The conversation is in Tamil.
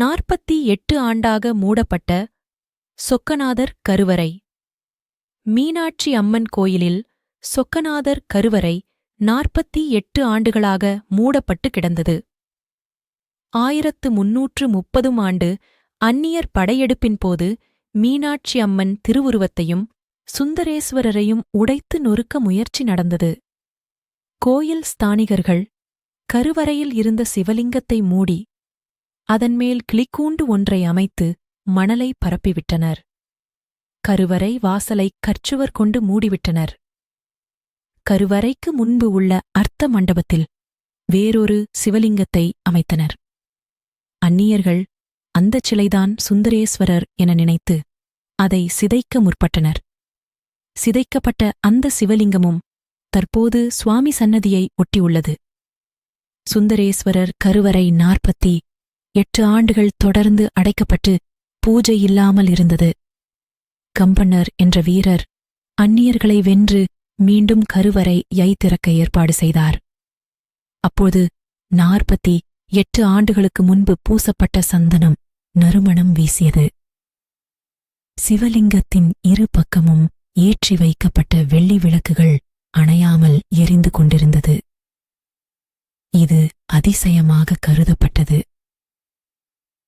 நாற்பத்தி எட்டு ஆண்டாக மூடப்பட்ட சொக்கநாதர் கருவறை. மீனாட்சி அம்மன் கோயிலில் சொக்கநாதர் கருவறை நாற்பத்தி எட்டு ஆண்டுகளாக மூடப்பட்டு கிடந்தது. ஆயிரத்து முன்னூற்று முப்பதும் ஆண்டு அந்நியர் படையெடுப்பின் போது மீனாட்சி அம்மன் திருவுருவத்தையும் சுந்தரேஸ்வரரையும் உடைத்து நொறுக்க முயற்சி நடந்தது. கோயில் ஸ்தானிகர்கள் கருவறையில் இருந்த சிவலிங்கத்தை மூடி அதன்மேல் கிளிக்கூண்டு ஒன்றை அமைத்து மணலை பரப்பிவிட்டனர். கருவறை வாசலை கற்சுவர் கொண்டு மூடிவிட்டனர். கருவறைக்கு முன்பு உள்ள அர்த்த மண்டபத்தில் வேறொரு சிவலிங்கத்தை அமைத்தனர். அந்நியர்கள் அந்தச் சிலைதான் சுந்தரேஸ்வரர் என நினைத்து அதை சிதைக்க முற்பட்டனர். சிதைக்கப்பட்ட அந்த சிவலிங்கமும் தற்போது சுவாமி சன்னதியை ஒட்டியுள்ளது. சுந்தரேஸ்வரர் கருவறை நாற்பத்தி எட்டு ஆண்டுகள் தொடர்ந்து அடைக்கப்பட்டு பூஜை இல்லாமல் இருந்தது. கம்பன்னர் என்ற வீரர் அந்நியர்களை வென்று மீண்டும் கருவறை யை திறக்க ஏற்பாடு செய்தார். அப்போது நாற்பத்தி எட்டு ஆண்டுகளுக்கு முன்பு பூசப்பட்ட சந்தனம் நறுமணம் வீசியது. சிவலிங்கத்தின் இரு பக்கமும் ஏற்றி வைக்கப்பட்ட வெள்ளி விளக்குகள் அணையாமல் எரிந்து கொண்டிருந்தது. இது அதிசயமாக கருதப்பட்டது.